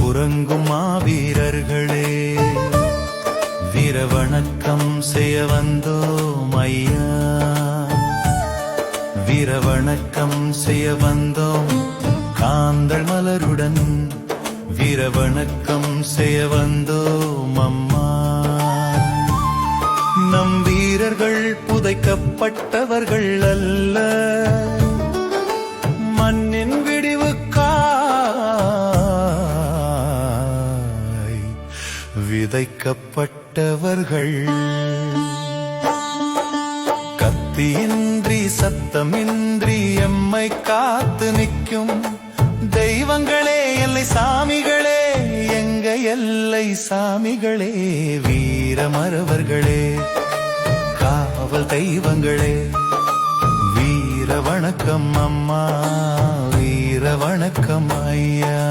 உறங்கும் மாவீரர்களே. வீர வணக்கம் செய்ய வந்தோம் ஐயா. வீர வணக்கம் செய்ய வந்தோம் காந்தள் மலருடன். வீர வணக்கம் செய்ய வந்தோம் அம்மா. நம் வீரர்கள் புதைக்கப்பட்டவர்கள் அல்ல. அழைக்கப்பட்டவர்கள் கத்தியின்றி சத்தமின்றி எம்மை காத்து நிற்கும் தெய்வங்களே எல்லை சாமிகளே எங்க எல்லை சாமிகளே வீரமரவர்களே காவல் தெய்வங்களே வீர வணக்கம் அம்மா வீர வணக்கம் ஐயா.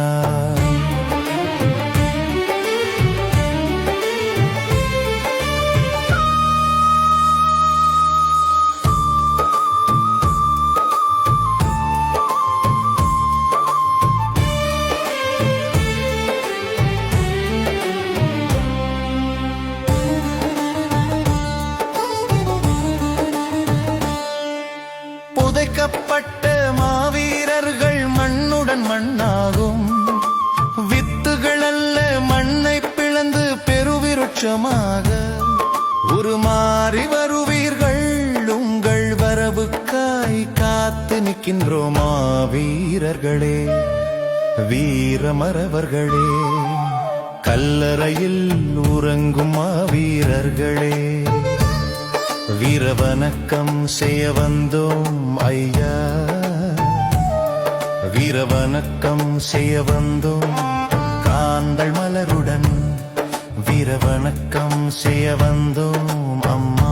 மண்ணுடன் வித்துகள் அல்ல மண்ணை பிளந்து பெருவிருட்சமாக. உருமாறி வருவீர்கள் உங்கள் வரவுக்காய் காத்து நிற்கின்றோமா மாவீரர்களே. வீரமரவர்களே கல்லறையில் உறங்கும் மாவீரர்களே. வீர வணக்கம் செய்ய வந்தோம் ஐயா. வீர வணக்கம் செய்ய வந்தோம். காந்தள் மலருடன் வீர வணக்கம் செய்ய வந்தோம் அம்மா.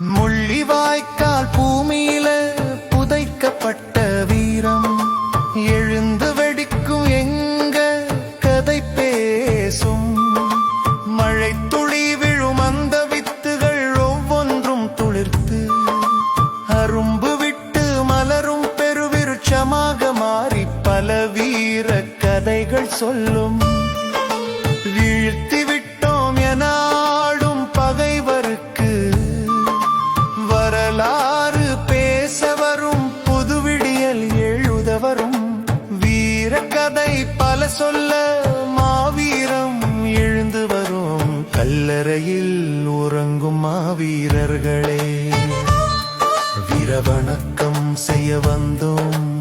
முள்ளிவாய்க்கால் பூமியில கதைகள் சொல்லும். வீழ்த்தி விட்டோம் எனாடும் பகைவருக்கு. வரலாறு பேச வரும் புதுவிடியல் எழுத வரும் வீர கதை பல சொல்ல மாவீரம் எழுந்து வரும். கல்லறையில் உறங்கும் மாவீரர்களே. வீர வணக்கம் செய்ய வந்தோம்.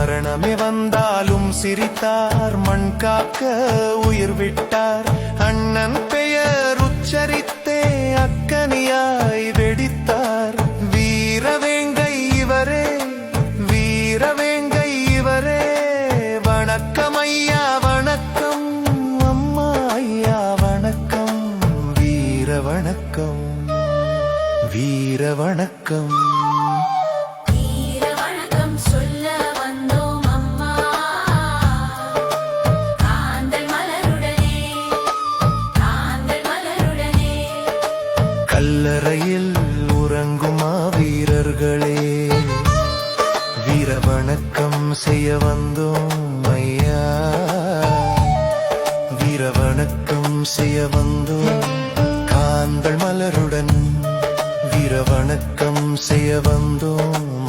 மரணமே வந்தாலும் சிரித்தார் மண் காக்க உயிர் விட்டார். அண்ணன் பெயர் உச்சரித்தே அக்கனியாய் கல்லறையில் உறங்குமா வீரர்களே வீர வணக்கம் செய்ய வந்தோம் ஐயா. வீர வணக்கம் செய்ய வந்தோம் காந்தள் மலருடன் வீர வணக்கம் செய்ய வந்தோம்